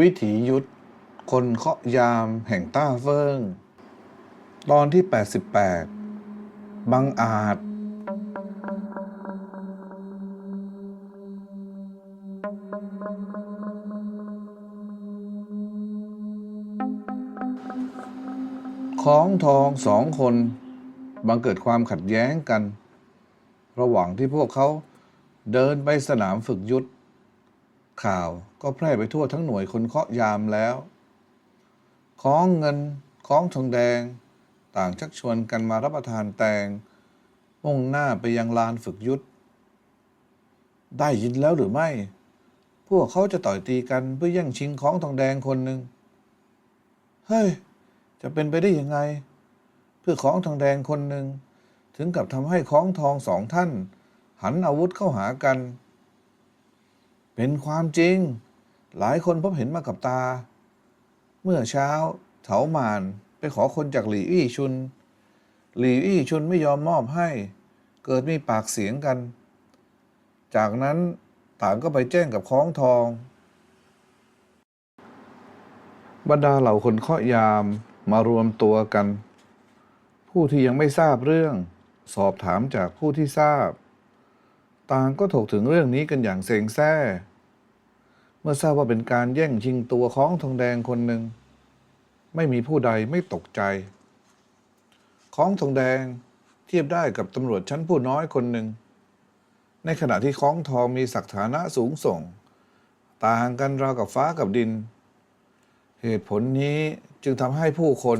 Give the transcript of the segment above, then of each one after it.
วิถียุทธคนเคาะยามแห่งต้าเฟิง ตอนที่ 88 บังอาจ ของทองสองคน บังเกิดความขัดแย้งกัน ระหว่างที่พวกเขาเดินไปสนามฝึกยุทธ ข่าวก็แพร่ไปทั่วทั้งหน่วยคนเคาะยามแล้วของเงินของทองแดง ต่างชักชวนกันมารับประทานแตง มุ่งหน้าไปยังลานฝึกยุทธได้ยินแล้วหรือไม่ พวกเขาจะต่อยตีกันเพื่อแย่งชิงของทองแดงคนหนึ่งเฮ้ย จะเป็นไปได้ยังไง เพื่อของทองแดงคนหนึ่ง ถึงกับทำให้ของทองสองท่าน หันอาวุธเข้าหากัน เป็นความจริง หลายคนพบเห็นมากับตา เมื่อเช้า เถาหมานไปขอคนจากหลี่อี้ชุน หลี่อี้ชุนไม่ยอมมอบให้ เกิดมีปากเสียงกัน จากนั้นต่างก็ไปแจ้งกับค้องทอง บรรดาเหล่าคนเคาะยามมารวมตัวกัน ผู้ที่ยังไม่ทราบเรื่อง สอบถามจากผู้ที่ทราบ ต่างก็ถกถึงเรื่องนี้กันอย่างเสงแซ่ เมื่อทราบว่าเป็นการแย่งชิงตัวของทองแดงคนหนึ่ง ไม่มีผู้ใดไม่ตกใจ ของทองแดงเทียบได้กับตำรวจชั้นผู้น้อยคนหนึ่ง ในขณะที่ของทองมีศักฐานะสูงส่ง ต่างกันราวกับฟ้ากับดิน เหตุผลนี้จึงทำให้ผู้คน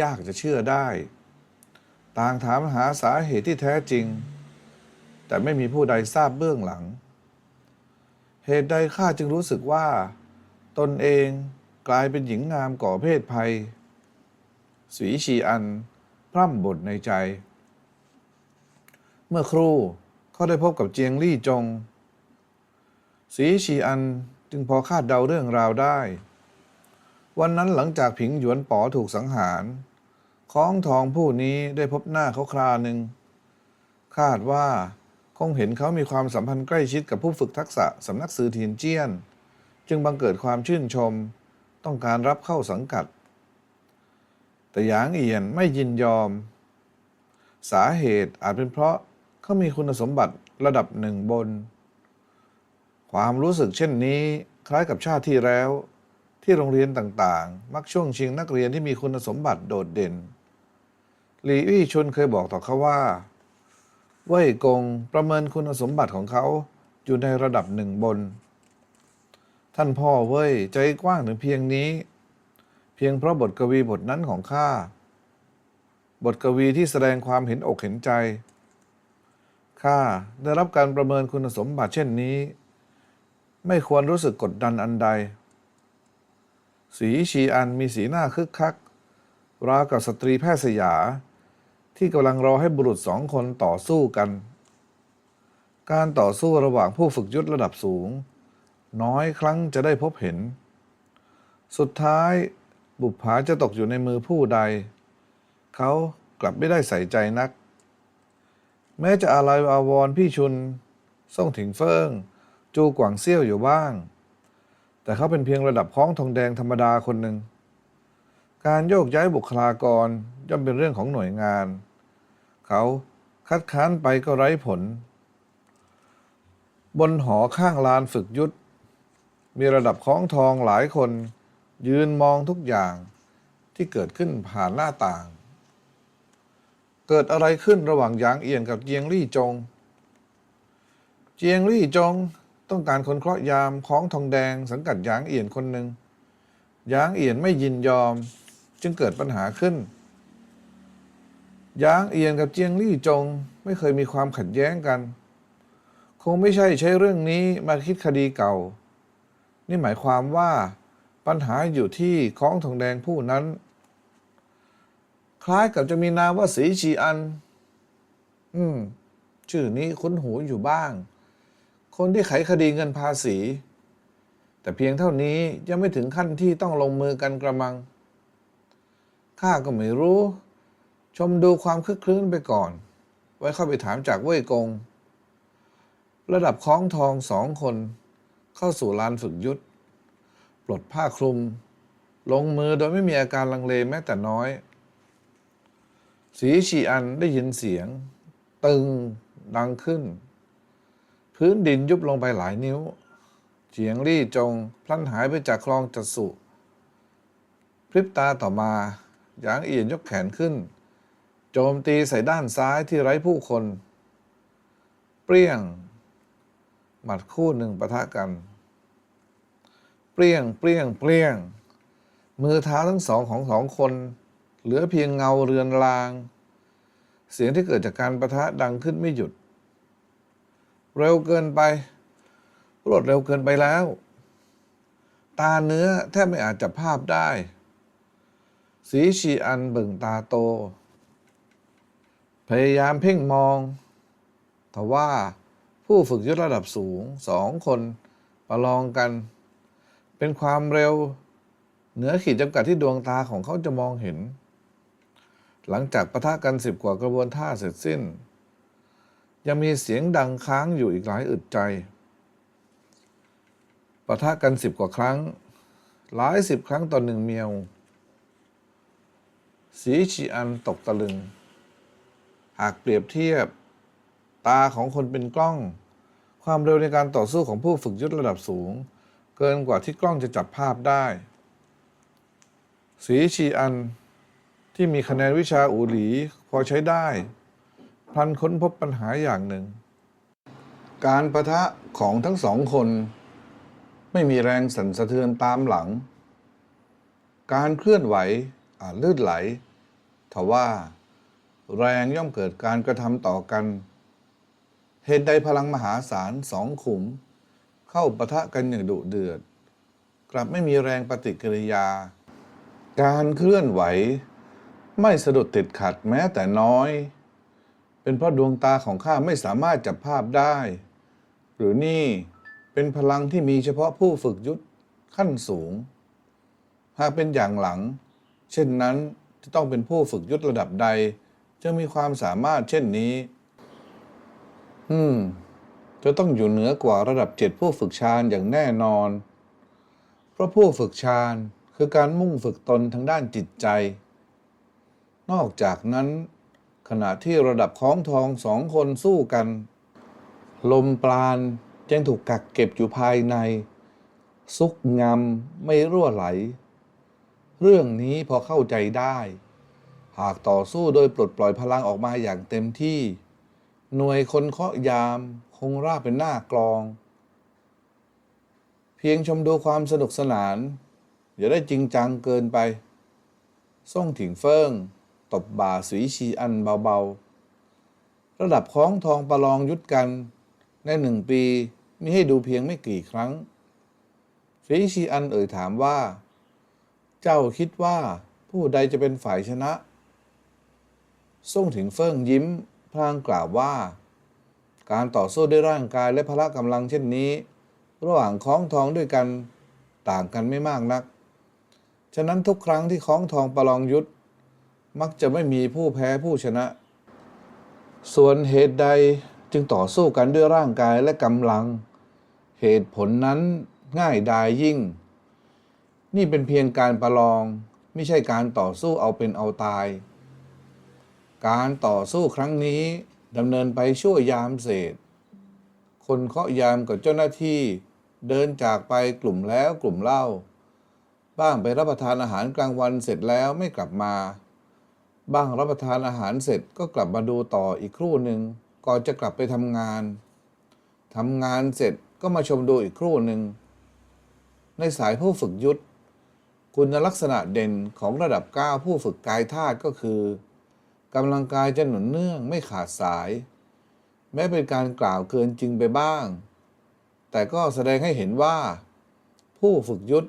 ยากจะเชื่อได้ ต่างถามหาสาเหตุที่แท้จริง แต่ไม่มีผู้ใดทราบเบื้องหลัง เหตุใดข้าจึงรู้สึกว่า ตนเองกลายเป็นหญิงงามก่อเพศภัย สีชีอัน พร่ำบทในใจ เมื่อครู่เขาได้พบกับเจียงลี่จง สีชีอันจึงพอคาดเดาเรื่องราวได้ วันนั้นหลังจากผิงหยวนป๋อถูกสังหารของทองผู้นี้ได้พบหน้าเขาคราหนึ่ง คาดว่า งเห็นเขามีความสัมพันธ์ใกล้ชิดกับผู้ฝึกทักษะสำนักซือเทียนเจี้ยน จึงบังเกิดความชื่นชม ต้องการรับเข้าสังกัด แต่หยางเอียนไม่ยินยอม สาเหตุอาจเป็นเพราะเขามีคุณสมบัติระดับหนึ่งบน ความรู้สึกเช่นนี้คล้ายกับชาติที่แล้ว ที่โรงเรียนต่างๆ มักช่วงชิงนักเรียนที่มีคุณสมบัติโดดเด่น หลีอี้ชุนเคยบอกต่อเขาว่า เว่ยกงประเมินคุณสมบัติของเขาอยู่ในระดับหนึ่งบน ท่านพ่อเว่ยใจกว้างถึงเพียงนี้ เพียงเพราะบทกวีบทนั้นของข้า บทกวีที่แสดงความเห็นอกเห็นใจ ข้าได้รับการประเมินคุณสมบัติเช่นนี้ ไม่ควรรู้สึกกดดันอันใด สีชีอันมีสีหน้าคึกคัก ราวกับสตรีแพทย์สยา ที่กำลังรอให้บุรุษสองคนต่อสู้กัน การต่อสู้ระหว่างผู้ฝึกยุทธระดับสูง น้อยครั้งจะได้พบเห็น สุดท้ายบุปผาจะตกอยู่ในมือผู้ใด เขากลับไม่ได้ใส่ใจนัก แม้จะอาลัยอาวรพี่ชุน ส่งถิงเฟิง จูกวางเซี่ยวอยู่บ้าง แต่เขาเป็นเพียงระดับค้องทองแดงธรรมดาคนหนึ่ง การโยกย้ายบุคลากรย่อมเป็นเรื่องของหน่วยงาน เขาคัดค้านไปก็ไร้ผล บนหอข้างลานฝึกยุทธมีระดับค้องทองหลายคน ยืนมองทุกอย่างที่เกิดขึ้นผ่านหน้าต่าง เกิดอะไรขึ้นระหว่างหยางเอียนกับเจียงลี่จง เจียงลี่จงต้องการคนเคราะห์ยามของทองแดงสังกัดหยางเอียนคนหนึ่งหยางเอียนไม่ยินยอม จึงเกิดปัญหาขึ้นยางเอียนกับเจียงลี่จงไม่เคยมีความขัดแย้งกัน คงไม่ใช่ใช้เรื่องนี้มาคิดคดีเก่า นี่หมายความว่าปัญหาอยู่ที่ของทองแดงผู้นั้น คล้ายกับจะมีนามว่าสีชีอัน อืม ชื่อนี้คุ้นหูอยู่บ้าง คนที่ไขคดีเงินภาษี แต่เพียงเท่านี้ยังไม่ถึงขั้นที่ต้องลงมือกันกระมัง ข้าก็ไม่รู้ ชมดูความคึกคลื้นไปก่อน ไว้เข้าไปถามจากเว่ยกง ระดับคล้องทองสองคน เข้าสู่ลานฝึกยุทธปลดผ้าคลุม ลงมือโดยไม่มีอาการลังเลแม้แต่น้อย สีชีอันได้ยินเสียง ตึงดังขึ้น พื้นดินยุบลงไปหลายนิ้วเจียงรี่จง พลันหายไปจากคลองจัดสุพริบตาต่อมา หยางเอียนยกแขนขึ้น โจมตีใส่ด้านซ้ายที่ไร้ผู้คน เปรี้ยง หมัดคู่หนึ่งปะทะกัน เปรี้ยงเปรี้ยงเปรี้ยง มือเท้าทั้งสองของสองคน เหลือเพียงเงาเรือนราง เสียงที่เกิดจากการประทะดังขึ้นไม่หยุด เร็วเกินไป รวดเร็วเกินไปแล้ว ตาเนื้อแทบไม่อาจจับภาพได้ สีชีอันเบิ่งตาโต พยายามเพ่งมอง ทว่าผู้ฝึกยุทธระดับสูงสองคนประลองกัน เป็นความเร็ว เหนือขีดจำกัดที่ดวงตาของเขาจะมองเห็น หลังจากประทะกันสิบกว่ากระบวนท่าเสร็จสิ้น ยังมีเสียงดังค้างอยู่อีกหลายอึดใจปะทะกันสิบกว่าครั้ง หลายสิบครั้งต่อหนึ่งเมียว สีชีอันตกตะลึง หากเปรียบเทียบ ตาของคนเป็นกล้อง ความเร็วในการต่อสู้ของผู้ฝึกยุทธระดับสูง เกินกว่าที่กล้องจะจับภาพได้ สีชีอันที่มีคะแนนวิชาอูหลีพอใช้ได้พลันค้นพบปัญหาอย่างหนึ่ง การประทะของทั้งสองคน ไม่มีแรงสั่นสะเทือนตามหลัง การเคลื่อนไหว ลื่นไหลทว่า แรงย่อมเกิดการกระทำต่อกัน เหตุใดพลังมหาศาลสองขุม เข้าปะทะกันอย่างดุเดือด กลับไม่มีแรงปฏิกิริยา การเคลื่อนไหว ไม่สะดุดติดขัดแม้แต่น้อย เป็นเพราะดวงตาของข้าไม่สามารถจับภาพได้ หรือนี่เป็นพลังที่มีเฉพาะผู้ฝึกยุทธขั้นสูง หากเป็นอย่างหลัง เช่นนั้นจะต้องเป็นผู้ฝึกยุทธระดับใด จะมีความสามารถเช่นนี้ อืม จะต้องอยู่เหนือกว่าระดับเจ็ดผู้ฝึกฌานอย่างแน่นอน เพราะผู้ฝึกฌานคือการมุ่งฝึกตนทางด้านจิตใจ นอกจากนั้น ขณะที่ระดับของทองสองคนสู้กัน ลมปราณยังถูกกักเก็บอยู่ภายใน ซุกงำไม่รั่วไหล เรื่องนี้พอเข้าใจได้ หากต่อสู้โดยปลดปล่อยพลังออกมาอย่างเต็มที่ หน่วยคนเคาะยามคงราบเป็นหน้ากลอง เพียงชมดูความสนุกสนาน อย่าได้จริงจังเกินไป ส่งถิงเฟิงตบบ่าสีชีอันเบาๆ ระดับคล้องทองประลองยุทธกัน ในหนึ่งปีมีให้ดูเพียงไม่กี่ครั้งสีชีอันเอ่ยถามว่า เจ้าคิดว่าผู้ใดจะเป็นฝ่ายชนะส่งถิงเฟิงยิ้มพลางกล่าวว่า การต่อสู้ด้วยร่างกายและพละกำลังเช่นนี้ ระหว่างคล้องทองด้วยกันต่างกันไม่มากนัก ฉะนั้นทุกครั้งที่คล้องทองประลองยุทธมักจะไม่มีผู้แพ้ผู้ชนะ ส่วนเหตุใดจึงต่อสู้กันด้วยร่างกายและกำลัง เหตุผลนั้นง่ายดายยิ่ง นี่เป็นเพียงการประลอง ไม่ใช่การต่อสู้เอาเป็นเอาตาย การต่อสู้ครั้งนี้ดำเนินไปชั่วยามเศษ คนเคาะยามกับเจ้าหน้าที่ เดินจากไปกลุ่มแล้วกลุ่มเล่า บ้างไปรับประทานอาหารกลางวันเสร็จแล้วไม่กลับมา บ้างรับประทานอาหารเสร็จก็กลับมาดูต่ออีกครู่หนึ่งก่อนจะกลับไปทำงานทำงานเสร็จก็มาชมดูอีกครู่หนึ่งในสายผู้ฝึกยุทธ คุณลักษณะเด่นของระดับ 9 ผู้ฝึกกายธาตุก็คือกำลังกายจะหนุนเนื่องไม่ขาดสาย แม้เป็นการกล่าวเกินจริงไปบ้าง แต่ก็แสดงให้เห็นว่า ผู้ฝึกยุทธ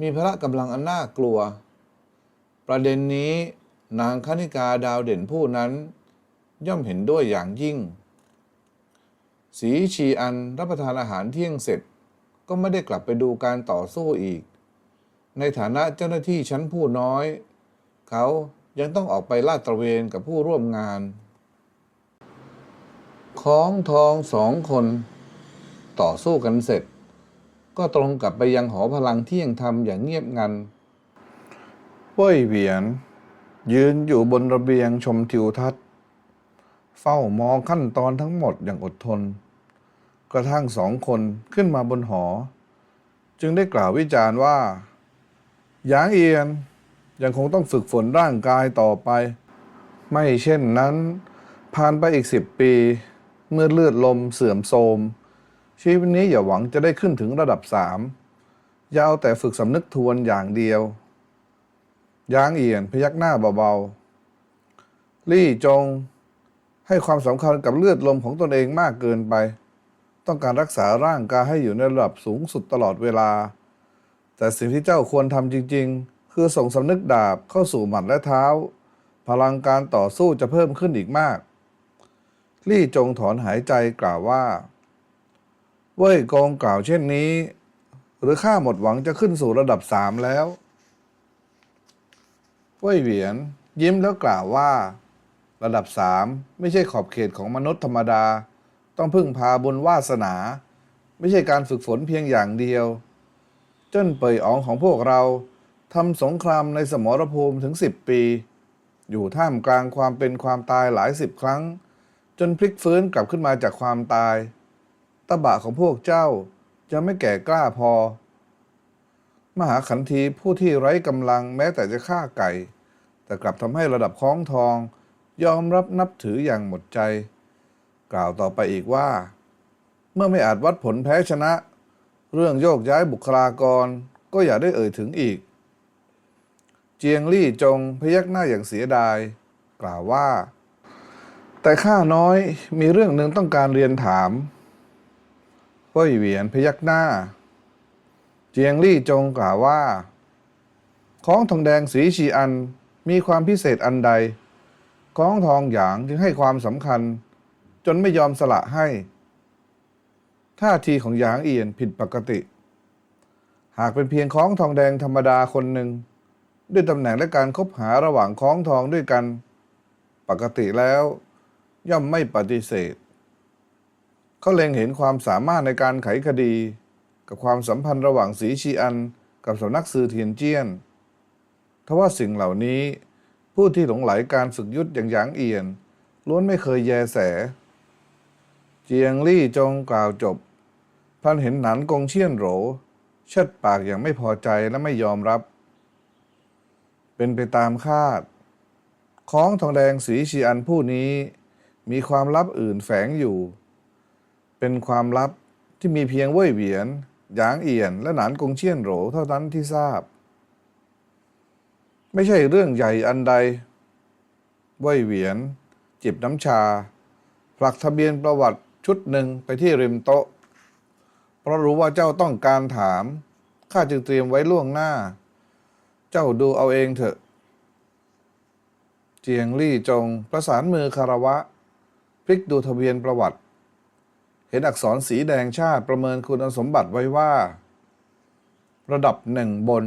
มีพละกำลังอันน่ากลัว ประเด็นนี้นางคณิกาดาวเด่นผู้นั้น ย่อมเห็นด้วยอย่างยิ่ง สีชีอันรับประทานอาหารเที่ยงเสร็จก็ไม่ได้กลับไปดูการต่อสู้อีก ในฐานะเจ้าหน้าที่ชั้นผู้น้อย เขายังต้องออกไปลาดตระเวนกับผู้ร่วมงานของทองสองคน ต่อสู้กันเสร็จ ก็ตรงกลับไปยังหอพลังเที่ยงธรรมอย่างเงียบงันเว่ยเหวียน ยืนอยู่บนระเบียงชมทิวทัศน์ เฝ้ามองขั้นตอนทั้งหมดอย่างอดทน กระทั่งสองคนขึ้นมาบนหอ จึงได้กล่าววิจารณ์ว่า หยางเอียนยังคงต้องฝึกฝนร่างกายต่อไป ไม่เช่นนั้น ผ่านไปอีกสิบปี เมื่อเลือดลมเสื่อมโทรมชีวิตนี้อย่าหวังจะได้ขึ้นถึงระดับสามอย่าเอาแต่ฝึกสำนึกทวนอย่างเดียว ยางเอียนพยักหน้าเบาๆ ลี่จง ให้ความสำคัญกับเลือดลมของตนเองมากเกินไป ต้องการรักษาร่างกายให้อยู่ในระดับสูงสุดตลอดเวลา แต่สิ่งที่เจ้าควรทำจริง ๆ คือส่งสำนึกดาบเข้าสู่หมัดและเท้า พลังการต่อสู้จะเพิ่มขึ้นอีกมาก ลี่จงถอนหายใจกล่าวว่า เว่ยกองกล่าวเช่นนี้ หรือข้าหมดหวังจะขึ้นสู่ระดับสามแล้ว เว่ยเหวียน ยิ้มแล้วกล่าวว่า ระดับสามไม่ใช่ขอบเขตของมนุษย์ธรรมดา ต้องพึ่งพาบุญวาสนา ไม่ใช่การฝึกฝนเพียงอย่างเดียว เจิ้นเปยอ๋องของพวกเราทำสงครามในสมรภูมิถึงสิบปี อยู่ท่ามกลางความเป็นความตายหลายสิบครั้ง จนพลิกฟื้นกลับขึ้นมาจากความตาย ตบะของพวกเจ้าจะไม่แก่กล้าพอ มหาขันทีผู้ที่ไร้กำลังแม้แต่จะฆ่าไก่ แต่กลับทำให้ระดับคล้องทอง ยอมรับนับถืออย่างหมดใจ กล่าวต่อไปอีกว่า เมื่อไม่อาจวัดผลแพ้ชนะ เรื่องโยกย้ายบุคลากรก็อย่าได้เอ่ยถึงอีก เจียงลี่จงพยักหน้าอย่างเสียดาย กล่าวว่า แต่ข้าน้อยมีเรื่องหนึ่งต้องการเรียนถามเว่ยเหวียนพยักหน้า เจียงลี่จงกล่าวว่าของทองแดงสีชีอันมีความพิเศษอันใด ของทองหยางจึงให้ความสำคัญ จนไม่ยอมสละให้ ท่าทีของหยางเอียนผิดปกติ หากเป็นเพียงของทองแดงธรรมดาคนหนึ่ง ด้วยตำแหน่งและการคบหาระหว่างของทองด้วยกัน ปกติแล้ว ย่อมไม่ปฏิเสธ เขาเล็งเห็นความสามารถในการไขคดี กับความสัมพันธ์ระหว่างสีชีอันกับสำนักซือเทียนเจี้ยนทว่าสิ่งเหล่านี้ผู้ที่หลงไหลการฝึกยุทธอย่างหยางเอียนล้วนไม่เคยแยแส เจียงลี่จงกล่าวจบ พลันเห็นหนันกงเชียนโหรเชิดปากอย่างไม่พอใจและไม่ยอมรับ เป็นไปตามคาดของทองแดงสีชีอันผู้นี้มีความลับอื่นแฝงอยู่ เป็นความลับที่มีเพียงเว่ยเหวียนหยางเอียน และหนานกงเชียนโหรเท่านั้นที่ทราบ ไม่ใช่เรื่องใหญ่อันใด เว่ยเหวียน จิบน้ำชาผลักทะเบียนประวัติชุดหนึ่งไปที่ริมโต๊ะ ราะรู้ว่าเจ้าต้องการถาม ข้าจึงเตรียมไว้ล่วงหน้า เจ้าดูเอาเองเถอะ เจียงลี่จงประสานมือคารวะ พลิกดูทะเบียนประวัติ เห็นอักษรสีแดงชาติประเมินคุณสมบัติไว้ว่า ระดับหนึ่งบน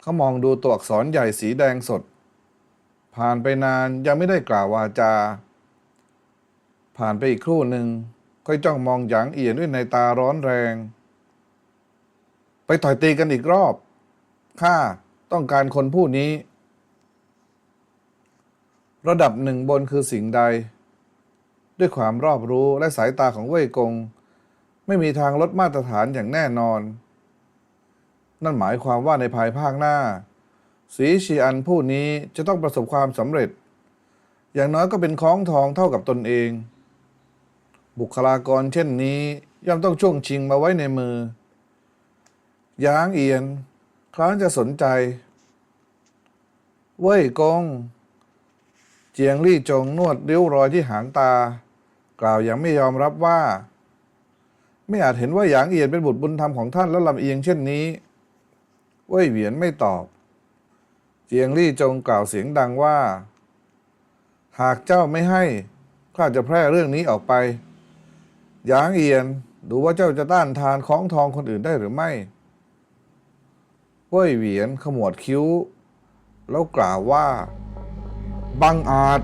เขามองดูตัวอักษรใหญ่สีแดงสด ผ่านไปนานยังไม่ได้กล่าววาจา ผ่านไปอีกครู่หนึ่ง ค่อยจ้องมองหยางเอียนด้วยในตาร้อนแรง ไปต่อยตีกันอีกรอบ ข้าต้องการคนผู้นี้ ระดับหนึ่งบนคือสิ่งใด ด้วยความรอบรู้และสายตาของเว่ยกง ไม่มีทางลดมาตรฐานอย่างแน่นอน นั่นหมายความว่าในภายภาคหน้า สีชีอันผู้นี้จะต้องประสบความสำเร็จ อย่างน้อยก็เป็นค้องทองเท่ากับตนเอง บุคลากรเช่นนี้ ย่อมต้องช่วงชิงมาไว้ในมือยางเอียนครั้นจะสนใจ เว่ยกง เจียงลี่จงนวดริ้วรอยที่หางตา กล่าวอย่างไม่ยอมรับว่า ไม่อาจเห็นว่าหยางเอียนเป็นบุตรบุญธรรมของท่านและลำเอียงเช่นนี้ เว่ยเหวียนไม่ตอบ เจียงลี่จงกล่าวเสียงดังว่า หากเจ้าไม่ให้ข้าจะแพร่เรื่องนี้ออกไป หยางเอียน ดูว่าเจ้าจะต้านทานของทองคนอื่นได้หรือไม่เว่ยเหวียนขมวดคิ้ว แล้วกล่าวว่า บังอาจ